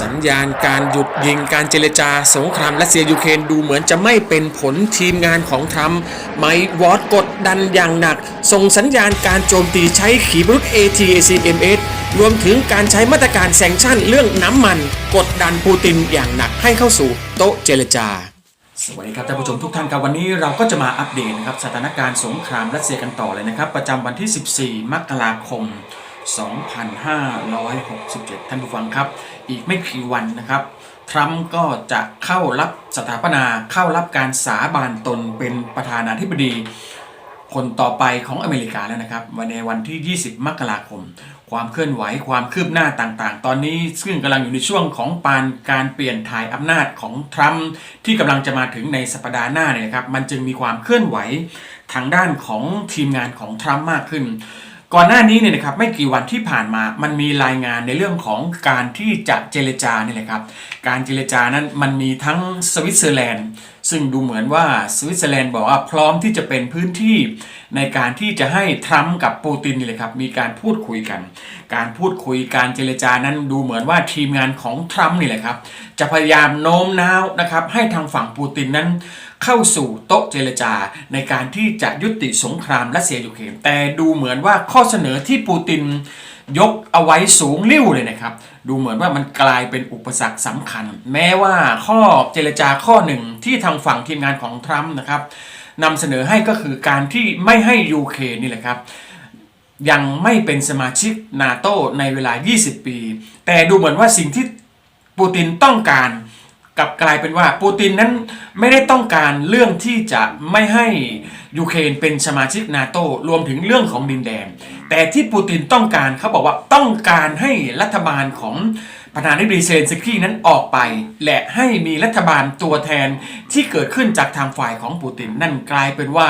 สัญญาณการหยุดยิงการเจรจาสงครามรัสเซียยูเครนดูเหมือนจะไม่เป็นผลทีมงานของทรัมป์ไมค์วอตกดดันอย่างหนัก ส่งสัญญาณการโจมตีใช้ขีปนาวุธ ATACMS รวมถึงการใช้มาตรการแซงชั่นเรื่องน้ำมัน กดดันปูตินอย่างหนักให้เข้าสู่โต๊ะเจรจาสวัสดีครับท่านผู้ชมทุกท่านครับวันนี้เราก็จะมาอัปเดตนะครับสถานการณ์สงครามรัสเซียกันต่อเลยนะครับ ประจำวันที่ 14 มกราคม 2567 ท่านผู้ฟังครับ อีกไม่กี่วันนะครับ ทรัมป์ก็จะเข้ารับสถาปนาเข้ารับการสาบานตนเป็นประธานาธิบดี คนต่อไปของอเมริกาแล้วนะครับวันในวันที่ 20 มกราคม ความเคลื่อนไหวความคืบหน้าต่างๆ ตอนนี้ซึ่งกำลังอยู่ในช่วงของปานการเปลี่ยนถ่ายอำนาจของทรัมป์ที่กำลังจะมาถึงในสัปดาห์หน้าเนี่ยนะครับมันจึงมีความเคลื่อนไหวทางด้านของทีมงานของทรัมป์มากขึ้น ก่อนหน้านี้เนี่ยนะครับไม่กี่วันที่ผ่านมามันมีรายงานในเรื่องของการที่จะเจรจาเนี่ยแหละครับการเจรจานั้นมันมีทั้งสวิตเซอร์แลนด์ ซึ่งดูเหมือนว่าสวิตเซอร์แลนด์บอกว่าพร้อมที่จะเป็นพื้นที่ในการที่จะให้ทรัมป์กับปูตินนี่เลยครับมีการพูดคุยกัน การพูดคุยการเจรจานั้นดูเหมือนว่าทีมงานของทรัมป์นี่แหละครับจะพยายามโน้มน้าวนะครับให้ทางฝั่งปูตินนั้น เข้าสู่โต๊ะเจรจาในการที่จะยุติสงครามรัสเซียยูเครนแต่ดูเหมือนว่าข้อเสนอที่ปูตินยกเอาไว้สูงลิ่วเลยนะครับ ดูเหมือนว่ามันกลายเป็นอุปสรรคสำคัญ แม้ว่าข้อเจรจาข้อหนึ่งที่ทางฝั่งทีมงานของทรัมป์นะครับนำเสนอให้ก็คือการที่ไม่ให้ยูเครนนี่แหละครับยังไม่เป็นสมาชิกนาโตในเวลา 20 ปี แต่ดูเหมือนว่าสิ่งที่ปูตินต้องการ กลับกลายเป็นว่าปูตินนั้นไม่ได้ต้องการเรื่องที่จะไม่ให้ยูเครนเป็นสมาชิกนาโตรวมถึงเรื่องของดินแดน แต่ที่ปูตินต้องการเขาบอกว่าต้องการให้รัฐบาลของประธานาธิบดีเซนสกี้นั้นออกไป และให้มีรัฐบาลตัวแทนที่เกิดขึ้นจากทางฝ่ายของปูตินนั่นกลายเป็นว่า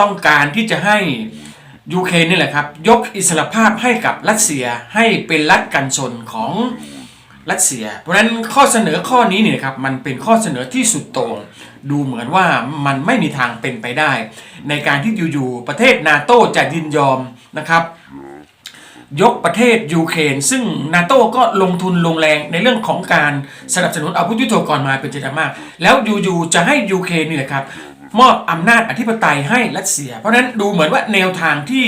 ต้องการที่จะให้ยูเครนนี่แหละครับ ยกอิสรภาพให้กับรัสเซียให้เป็นรัฐกันชนของ รัสเซีย เพราะฉะนั้นข้อเสนอข้อนี้เนี่ยครับมันเป็นข้อเสนอที่สุดโต่งดูเหมือนว่ามันไม่มีทางเป็นไปได้ ในการที่อยู่ๆประเทศนาโตจะยินยอมนะครับยกประเทศยูเครนซึ่งนาโต้ก็ลงทุนลงแรงในเรื่องของการสนับสนุนอาวุธยุทโธปกรณ์มาเป็นจำนวนมาก แล้วยูๆจะให้ยูเครนนี่แหละครับมอบอำนาจอธิปไตยให้รัสเซีย เพราะนั้นดูเหมือนว่าแนวทางที่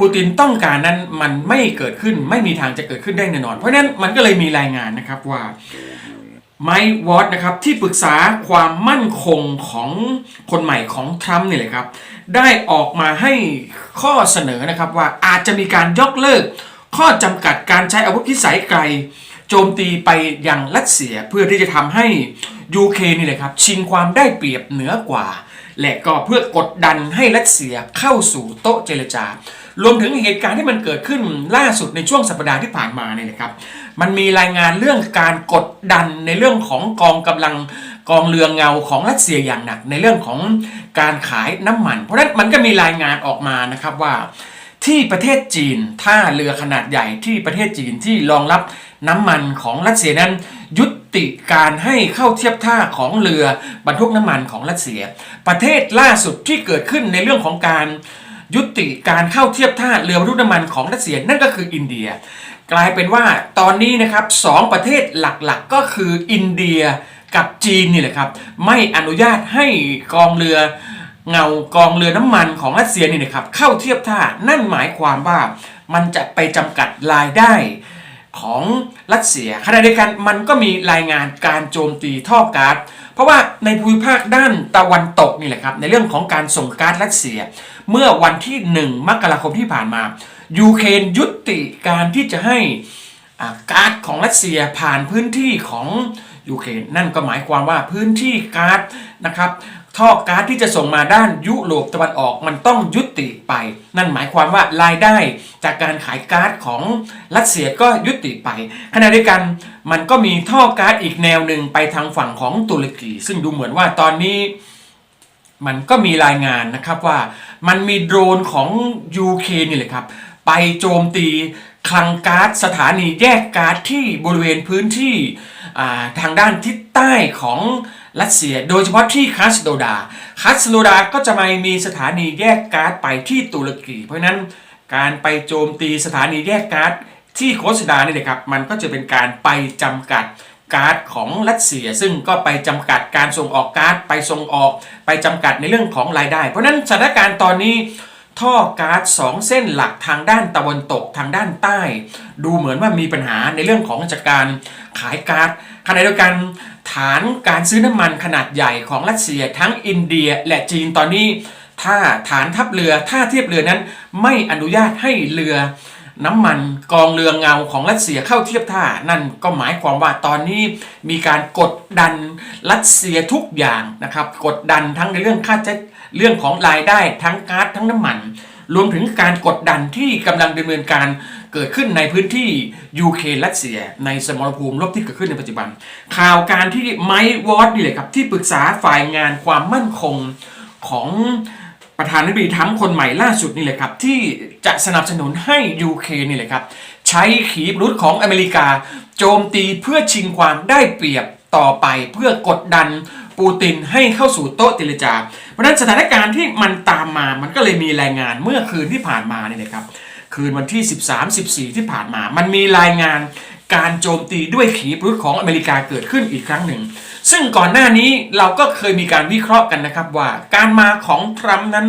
ปูตินต้องการนั้นมันไม่เกิดขึ้นไม่มีทางจะเกิดขึ้นได้แน่นอน เพราะนั้นมันก็เลยมีรายงานนะครับว่าไมค์วอตนะครับที่ปรึกษาความมั่นคงของคนใหม่ของทรัมป์นี่แหละครับ ได้ออกมาให้ข้อเสนอนะครับว่าอาจจะมีการยกเลิก ข้อจำกัดการใช้อาวุธพิสัยไกล โจมตีไปยังรัสเซียเพื่อที่จะทำให้ยูเคนี่แหละครับ ชิงความได้เปรียบเหนือกว่า และก็เพื่อกดดันให้รัสเซียเข้าสู่โต๊ะเจรจา รวมถึงเหตุการณ์ที่มันเกิดขึ้นล่าสุดในช่วงสัปดาห์ที่ผ่านมาเนี่ยนะครับมันมีรายงานเรื่องการกดดันในเรื่องของกองกำลังกองเรือเงาของรัสเซียอย่างหนัก ในเรื่องของการขายน้ำมัน เพราะฉะนั้นมันก็มีรายงานออกมานะครับว่า ที่ประเทศจีนท่าเรือขนาดใหญ่ที่ประเทศจีนที่รองรับน้ำมันของรัสเซียนั้น ยุติการให้เข้าเทียบท่าของเรือบรรทุกน้ำมันของรัสเซีย ประเทศล่าสุดที่เกิดขึ้นในเรื่องของการ ยุติการเข้าเทียบท่าเรือบรรทุกน้ำมันของรัสเซียนั่นก็คืออินเดีย กลายเป็นว่าตอนนี้นะครับสองประเทศหลักๆก็คืออินเดียกับจีนนี่แหละครับ ไม่อนุญาตให้กองเรือเงากองเรือน้ำมันของรัสเซียนี่นะครับเข้าเทียบท่านั่นหมายความว่ามันจะไปจำกัดรายได้ของรัสเซียขณะเดียวกันมันก็มีรายงานการโจมตีท่อก๊าซ ราะว่าในภูมิภาคด้านตะวันตกนี่แหละครับในเรื่องของการส่งการรัสเซีย เมื่อวันที่ 1 มกราคมที่ผ่านมา ยูเครนยุติการที่จะให้อาก๊าซของรัสเซียผ่านพื้นที่ของยูเครนนั่นก็หมายความว่าพื้นที่ก๊าซนะครับ ท่อก๊าซที่จะส่งมาด้านยุโรปตะวันออกมันต้องยุติไป นั่นหมายความว่ารายได้จากการขายก๊าซของรัสเซียก็ยุติไปขณะเดียวกันมันก็มีท่อก๊าซอีกแนวหนึ่งไปทางฝั่งของตุรกี ซึ่งดูเหมือนว่าตอนนี้มันก็มีรายงานนะครับว่ามันมีโดรนของยูเคนี่แหละครับ ไปโจมตีคลังก๊าซสถานีแยกก๊าซที่บริเวณพื้นที่ทางด้านทิศใต้ของ รัสเซีย โดยเฉพาะที่คาสโดดาคาสโดดาก็จะไมามีสถานีแยกก๊าซไปที่ตุรกี เพราะนั้นการไปโจมตีสถานีแยกก๊าซที่โฆษณาเนี่นะครับมันก็จะเป็นการไปจำกัดก๊าร์ดของรัสเซีย ซึ่งก็ไปจำกัดการส่งออกก๊าร์ดไปส่งออก ไปจำกัดในเรื่องของรายได้ เพราะฉะนั้นสถานการณ์ตอนนี้ท่อก๊าซสองเส้นหลักทางด้านตะวันตกทางด้านใต้ ดูเหมือนว่ามีปัญหาในเรื่องของจากการ ขายก๊าซขณะเดียวกันฐานการซื้อน้ำมันขนาดใหญ่ของรัสเซียทั้งอินเดียและจีนตอนนี้ ถ้าฐานทัพเรือท่าเทียบเรือนั้น ไม่อนุญาตให้เรือน้ำมันกองเรือเงาของรัสเซียเข้าเทียบท่า นั่นก็หมายความว่าตอนนี้มีการกดดันรัสเซียทุกอย่างนะครับ กดดันทั้งในเรื่องค่าใช้เรื่องของรายได้ทั้งก๊าซทั้งน้ำมัน รวมถึงการกดดันที่กำลังดำเนินการ เกิดขึ้นในพื้นที่ยูเครนรัสเซีย ในสมรภูมิรบที่เกิดขึ้นในปัจจุบัน ข่าวการที่ไมค์วอตนี่เลยครับที่ปรึกษาฝ่ายงานความมั่นคงของประธานาธิบดีทรัมป์คนใหม่ล่าสุดนี่แหละครับที่จะสนับสนุนให้ยูเครนนี่แหละครับใช้ขีปนาวุธของอเมริกา โจมตีเพื่อชิงความได้เปรียบต่อไปเพื่อกดดันปูตินให้เข้าสู่โต๊ะเจรจา เพราะฉะนั้นสถานการณ์ที่มันตามมามันก็เลยมีรายงานเมื่อคืนที่ผ่านมาเนี่ยนะครับ คืนวันที่ 13 14 ที่ผ่านมา มันมีรายงานการโจมตีด้วยขีปนาวุธของอเมริกาเกิดขึ้นอีกครั้งหนึ่ง ซึ่งก่อนหน้านี้เราก็เคยมีการวิเคราะห์กันนะครับว่าการมาของทรัมป์นั้น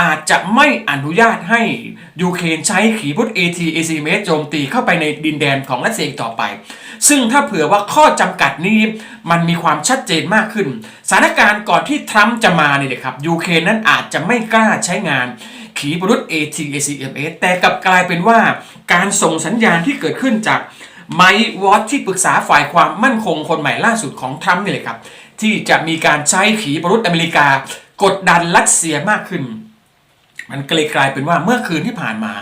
อาจจะไม่อนุญาตให้ยูเครนใช้ขีปนาวุธ AT ACMS โจมตีเข้าไปในดินแดนของรัสเซียต่อไป ซึ่งถ้าเผื่อว่าข้อจำกัดนี้มันมีความชัดเจนมากขึ้น สถานการณ์ก่อนที่ทรัมป์จะมาเนี่ยนะครับยูเครนนั้นอาจจะไม่กล้าใช้งาน ขีปนาวุธ ATACMS แต่กลับกลายเป็นว่าการส่งสัญญาณที่เกิดขึ้นจากไมค์วอตที่ปรึกษาฝ่ายความมั่นคงคนใหม่ล่าสุดของทรัมป์นี่เลยครับ ที่จะมีการใช้ขีปนาวุธอเมริกา กดดันรัสเซียมากขึ้น มันกลยกลายเป็นว่าเมื่อคืนที่ผ่านมา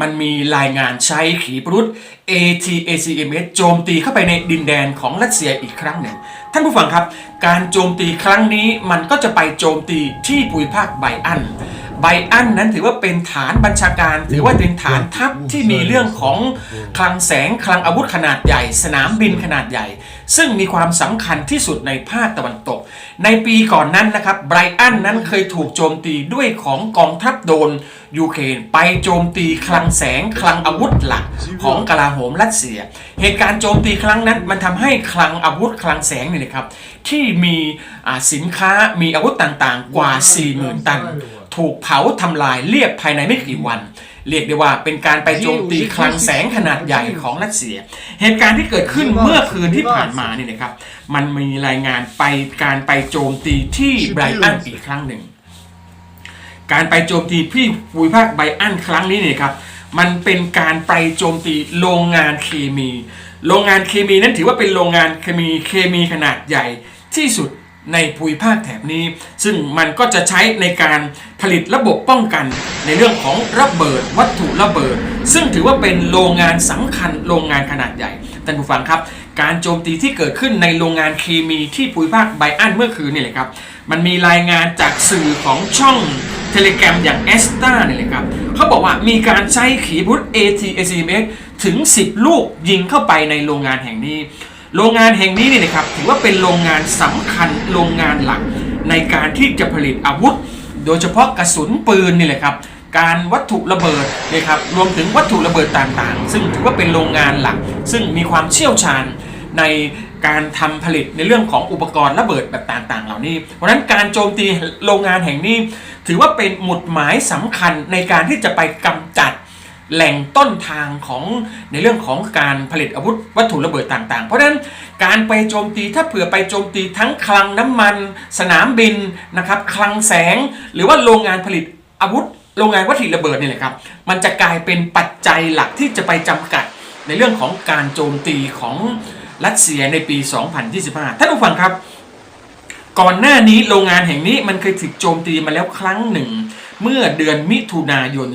มันมีรายงานใช้ขีปนาวุธ ATACMS โจมตีเข้าไปในดินแดนของรัสเซียอีกครั้งหนึ่ง ท่านผู้ฟังครับ การโจมตีครั้งนี้มันก็จะไปโจมตีที่ภูมิภาคไบอัน ไบอันนั้นถือว่าเป็นฐานบัญชาการ ถือว่าเป็นฐานทัพที่มีเรื่องของคลังแสงคลังอาวุธขนาดใหญ่ สนามบินขนาดใหญ่ ซึ่งมีความสำคัญที่สุดในภาคตะวันตก ในปีก่อนนั้นนะครับไบรอันนั้นเคยถูกโจมตีด้วยของกองทัพโดนยูเครนไปโจมตีคลังแสงคลังอาวุธหลักของกลาโหมรัสเซีย เหตุการณ์โจมตีครั้งนั้นมันทำให้คลังอาวุธคลังแสงเนี่ยนะครับที่มีอ่าสินค้ามีอาวุธต่างๆ กว่า 40,000 ตัน ถูกเผาทำลายเรียบภายในไม่กี่วัน เรียกได้ว่าเป็นการไปโจมตีคลังแสงขนาดใหญ่ของรัสเซีย เหตุการณ์ที่เกิดขึ้นเมื่อคืนที่ผ่านมานี่นะครับมันมีรายงานไปการไปโจมตีที่ไบรอันอีกครั้งหนึ่ง การไปโจมตีที่ภูมิภาคไบอันครั้งนี้เนี่ยครับมันเป็นการไปโจมตีโรงงานเคมี โรงงานเคมีนั้นถือว่าเป็นโรงงานเคมีเคมีขนาดใหญ่ที่สุด ในภูมิภาคแถบนี้ ซึ่งมันก็จะใช้ในการผลิตระบบป้องกันในเรื่องของระเบิดวัตถุระเบิด ซึ่งถือว่าเป็นโรงงานสำคัญโรงงานขนาดใหญ่ท่านผู้ฟังครับการโจมตีที่เกิดขึ้นในโรงงานเคมีที่ภูมิภาคไบอันเมื่อคืนนี่แหละครับ มันมีรายงานจากสื่อของช่องเทเลกรมอย่างเอสตาเนี่ยแหละครับเขาบอกว่ามีการใช้ขีปนาวุธ ATACMS ถึง 10 ลูกยิงเข้าไปในโรงงานแห่งนี้ โรงงานแห่งนี้เนี่ยนะครับถือว่าเป็นโรงงานสำคัญโรงงานหลัก ในการที่จะผลิตอาวุธ โดยเฉพาะกระสุนปืนนี่แหละครับการวัตถุระเบิดนะครับรวมถึงวัตถุระเบิดต่างๆ ซึ่งถือว่าเป็นโรงงานหลัก ซึ่งมีความเชี่ยวชาญในการทำผลิตในเรื่องของอุปกรณ์ระเบิดแบบต่างๆ เหล่านี้ เพราะฉะนั้นการโจมตีโรงงานแห่งนี้ ถือว่าเป็นหมุดหมายสำคัญในการที่จะไปกำจัด แหล่งต้นทางของในเรื่องของการผลิตอาวุธวัตถุระเบิดต่างๆ เพราะฉะนั้นการไปโจมตีถ้าเผื่อไปโจมตีทั้งคลังน้ำมัน สนามบินนะครับคลังแสง หรือว่าโรงงานผลิตอาวุธโรงงานวัตถุระเบิดนี่แหละครับ มันจะกลายเป็นปัจจัยหลักที่จะไปจำกัดในเรื่องของการโจมตีของรัสเซียในปี 2025 ท่านผู้ฟังครับ ก่อนหน้านี้โรงงานแห่งนี้มันเคยถูกโจมตีมาแล้วครั้งหนึ่ง เมื่อเดือนมิถุนายน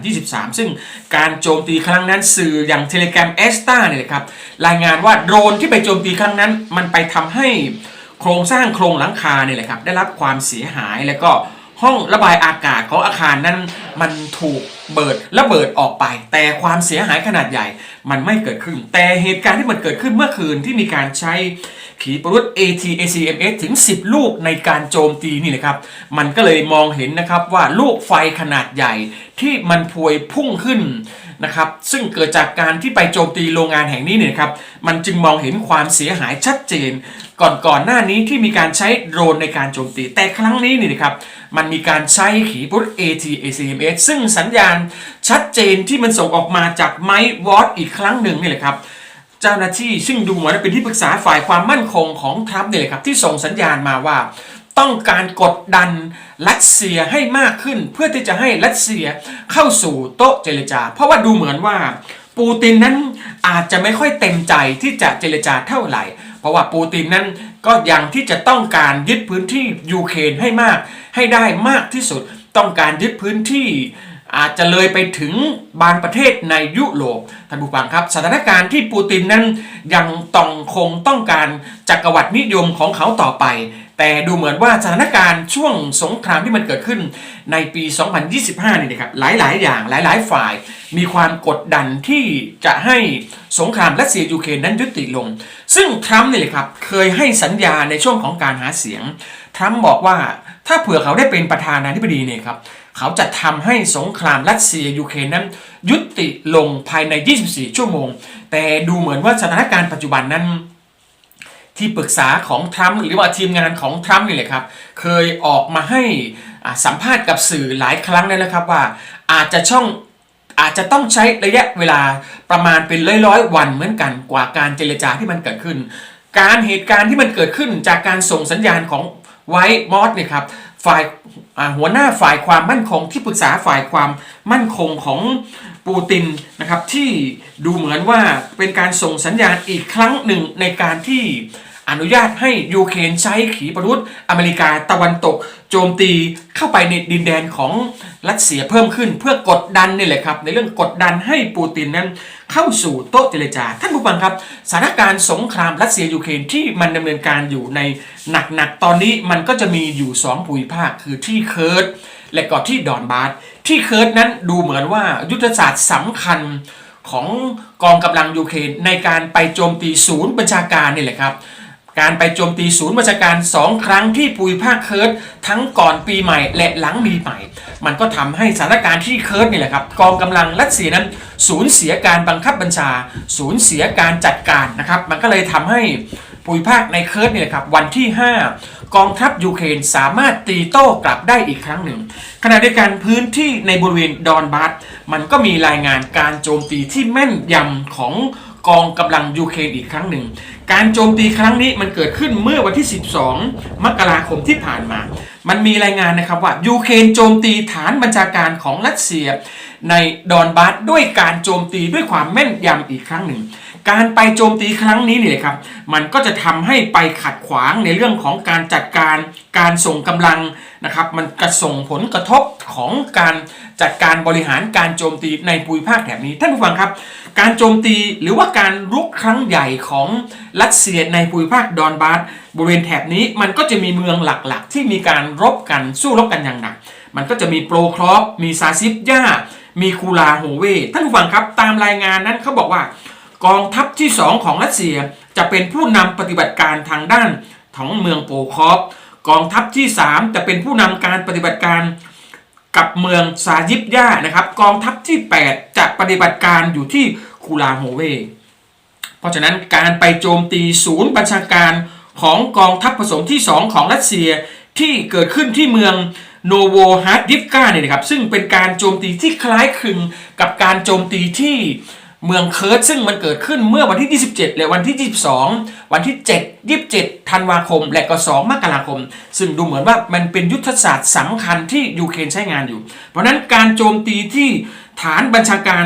2023 ซึ่งการโจมตีครั้งนั้นสื่ออย่างเทเลกรมเอสตาเนี่ยนะครับรายงานว่าโดรนที่ไปโจมตีครั้งนั้น มันไปทำให้โครงสร้างโครงหลังคาเนี่ยแหละครับได้รับความเสียหายแล้วก็ห้องระบายอากาศของอาคารนั้นมันถูกเบิดระเบิดออกไป แต่ความเสียหายขนาดใหญ่มันไม่เกิดขึ้น แต่เหตุการณ์ที่มันเกิดขึ้นเมื่อคืนที่มีการใช้ขีปนาวุธ ATACMS ถึง 10 ลูกในการโจมตีนี่นะครับ มันก็เลยมองเห็นนะครับว่าลูกไฟขนาดใหญ่ที่มันพวยพุ่งขึ้นนะครับ ซึ่งเกิดจากการที่ไปโจมตีโรงงานแห่งนี้เนี่ยครับ มันจึงมองเห็นความเสียหายชัดเจน ก่อนก่อนหน้านี้ที่มีการใช้โดรนในการโจมตี แต่ครั้งนี้นี่นะครับ มันมีการใช้ขีปนาวุธ ATACMS ซึ่งสัญญาณชัดเจนที่มันส่งออกมาจากไมค์วอตอีกครั้งหนึ่งนี่แหละครับเจ้าหน้าที่ซึ่งดูเหมือนเป็นที่ปรึกษาฝ่ายความมั่นคงของทรัมป์นี่แหละครับที่ส่งสัญญาณมาว่า ต้องการกดดันรัสเซียให้มากขึ้น เพื่อที่จะให้รัสเซียเข้าสู่โต๊ะเจรจา เพราะว่าดูเหมือนว่าปูตินนั้นอาจจะไม่ค่อยเต็มใจที่จะเจรจาเท่าไหร่ เพราะว่าปูตินนั้นก็ยังที่จะต้องการยึดพื้นที่ยูเครนให้มาก ให้ได้มากที่สุด ต้องการยึดพื้นที่ อาจจะเลยไปถึงบางประเทศในยุโรปท่านผู้ฟังครับสถานการณ์ที่ปูตินนั้นยังต้องคงต้องการจักรวรรดินิยมของเขาต่อไป แต่ดูเหมือนว่าสถานการณ์ช่วงสงครามที่มันเกิดขึ้นในปี 2025 นี่นะครับหลาย ๆ อย่างหลาย ๆ ฝ่าย มีความกดดันที่จะให้สงครามรัสเซียยูเครนนั้นยุติลง ซึ่งทรัมป์นี่แหละครับเคยให้สัญญาในช่วงของการหาเสียงทรัมป์บอกว่าถ้าเผื่อเขาได้เป็นประธานาธิบดีเนี่ยครับ เขาจะทำให้สงครามรัสเซียยูเครนนั้น ยุติลงภายใน 24 ชั่วโมง แต่ดูเหมือนว่าสถานการณ์ปัจจุบันนั้นที่ปรึกษาของทรัมป์หรือว่าทีมงานของทรัมป์นี่แหละครับ เคยออกมาให้สัมภาษณ์กับสื่อหลายครั้งแล้วนะครับว่าอาจจะช่องอาจจะต้องใช้ระยะเวลาประมาณเป็นร้อยร้อยๆวันเหมือนกันกว่าการเจรจาที่มันเกิดขึ้น การเหตุการณ์ที่มันเกิดขึ้นจากการส่งสัญญาณของไวท์มอสเนี่ยครับ ฝ่ายหัวหน้าฝ่ายความมั่นคงที่ปรึกษาฝ่ายความมั่นคงของปูตินนะครับที่ดูเหมือนว่าเป็นการส่งสัญญาณอีกครั้งหนึ่งในการที่อนุญาตให้ยูเครนใช้ขีปนาวุธอเมริกาตะวันตก โจมตีเข้าไปในดินแดนของรัสเซียเพิ่มขึ้น เพื่อกดดันนี่แหละครับ ในเรื่องกดดันให้ปูตินนั้น เข้าสู่โต๊ะเจรจา ท่านผู้ฟังครับสถานการณ์สงครามรัสเซียยูเครนที่มันดำเนินการอยู่ในหนักๆตอนนี้มันก็จะมีอยู่สองภูมิภาคคือที่เคิร์ดและก็ที่ดอนบาสที่เคิร์ดนั้นดูเหมือนว่ายุทธศาสตร์สำคัญของกองกำลังยูเครนในการไปโจมตีศูนย์บัญชาการนี่แหละครับ การไปโจมตีศูนย์บัญชาการ2ครั้งที่ปุยภาคเคิร์ดทั้งก่อนปีใหม่และหลังปีใหม่ มันก็ทำให้สถานการณ์ที่เคิร์ดนี่แหละครับกองกำลังรัสเซียนั้นสูญเสียการบังคับบัญชา สูญเสียการจัดการนะครับ มันก็เลยทำให้ปุยภาคในเคิร์ดนี่แหละครับวันที่ 5 กองทัพยูเครนสามารถตีโต้กลับได้อีกครั้งหนึ่งขณะเดียวกันพื้นที่ในบริเวณดอนบาสมันก็มีรายงานการโจมตีที่แม่นยำของ กองกำลังยูเครนอีกครั้งหนึ่ง การโจมตีครั้งนี้มันเกิดขึ้นเมื่อวันที่ 12 มกราคมที่ผ่านมา มันมีรายงานนะครับว่ายูเครนโจมตีฐานบัญชาการของรัสเซีย ในดอนบาสด้วยการโจมตีด้วยความแม่นยำอีกครั้งหนึ่ง การไปโจมตีครั้งนี้นี่ยครับ มันก็จะทำให้ไปขัดขวางในเรื่องของการจัดการการส่งกำลังนะครับ มันกระส่งผลกระทบของการจัดการบริหารการโจมตีในภูมิภาคแถบนี้ท่านผู้ฟังครับ การโจมตีหรือว่าการรุกครั้งใหญ่ของรัสเซียในภูมิภาคดอนบาสบริเวณแถบนี้มันก็จะมีเมืองหลักๆ ที่มีการรบกันสู้รบกันอย่างหนัก มันก็จะมีโปรครอฟมีซาซิฟย่ามีคูลาโฮเวท่านผู้ฟังครับ ตามรายงานนั้นเขาบอกว่า กองทัพที่ 2 ของรัสเซียจะเป็นผู้นำปฏิบัติการทางด้านของเมืองโปคอฟกองทัพที่ 3 จะเป็นผู้นำการปฏิบัติการกับเมืองซายิบย่านะครับกองทัพที่ 8 จะปฏิบัติการอยู่ที่คูลาโฮเว เพราะฉะนั้นการไปโจมตีศูนย์บัญชาการของกองทัพผสมที่ 2 ของรัสเซียที่เกิดขึ้นที่เมืองโนโวฮาร์ดดิฟกาเนี่ยนะครับซึ่งเป็นการโจมตีที่คล้ายคลึงกับการโจมตีที่ เมืองเคิร์ดซึ่งมันเกิดขึ้นเมื่อวันที่ 27 และวันที่ 22 วันที่ 7 27 ธันวาคม และก็ 2 มกราคม ซึ่งดูเหมือนว่ามันเป็นยุทธศาสตร์สำคัญที่ยูเครนใช้งานอยู่ เพราะฉะนั้นการโจมตีที่ฐานบัญชาการ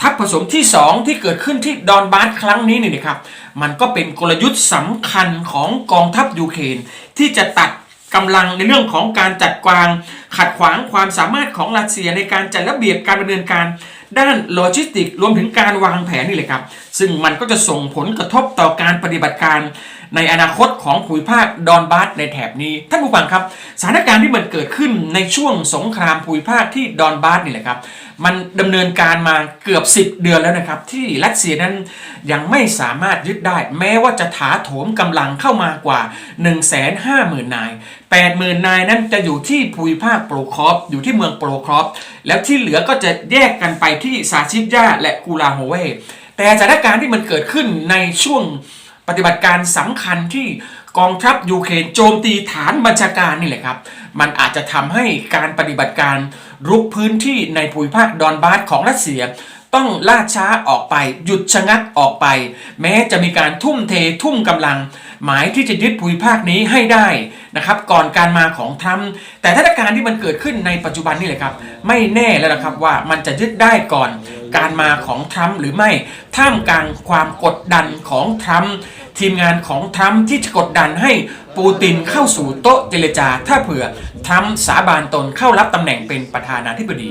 ทัพผสมที่ 2 ที่เกิดขึ้นที่ดอนบาสครั้งนี้นี่นะครับ มันก็เป็นกลยุทธ์สำคัญของกองทัพยูเครนที่จะตัดกำลังในเรื่องของการจัดกวาง ขัดขวางความสามารถของรัสเซียในการจัดระเบียบการดำเนินการ ด้านโลจิสติกรวมถึงการวางแผนนี่เลยครับ ซึ่งมันก็จะส่งผลกระทบต่อการปฏิบัติการในอนาคตของภูมิภาคดอนบาสในแถบนี้ ท่านผู้ฟังครับ สถานการณ์ที่มันเกิดขึ้นในช่วงสงครามภูมิภาคที่ดอนบาสนี่แหละครับ มันดำเนินการมาเกือบ 10 เดือนแล้วนะครับ ที่รัสเซียนั้นยังไม่สามารถยึดได้ แม้ว่าจะถาโถมกำลังเข้ามากว่า 150,000 นาย 80,000 นายนั้นจะอยู่ที่ภูมิภาคโปรครอฟอยู่ที่เมืองโปรครอฟแล้วที่เหลือก็จะแยกกันไปที่ซาชิบยาและกูลาโฮเวแต่สถานการณ์ที่มันเกิดขึ้นในช่วงปฏิบัติการสำคัญที่ กองทัพยูเครนโจมตีฐานบัญชาการนี่แหละครับ มันอาจจะทำให้การปฏิบัติการรุกพื้นที่ในภูมิภาคดอนบาสของรัสเซีย ต้องล่าช้าออกไป หยุดชะงักออกไป แม้จะมีการทุ่มเททุ่มกำลัง หมายที่จะยึดภูมิภาคนี้ให้ได้นะครับก่อนการมาของทรัมป์แต่สถานการณ์ที่มันเกิดขึ้นในปัจจุบันนี่แหละครับ ไม่แน่แล้วนะครับว่ามันจะยึดได้ก่อนการมาของทรัมป์หรือไม่ท่ามกลางความกดดันของทรัมป์ทีมงานของทรัมป์ที่จะกดดันให้ปูตินเข้าสู่โต๊ะเจรจา ถ้าเผื่อทรัมป์สาบานตนเข้ารับตำแหน่งเป็นประธานาธิบดี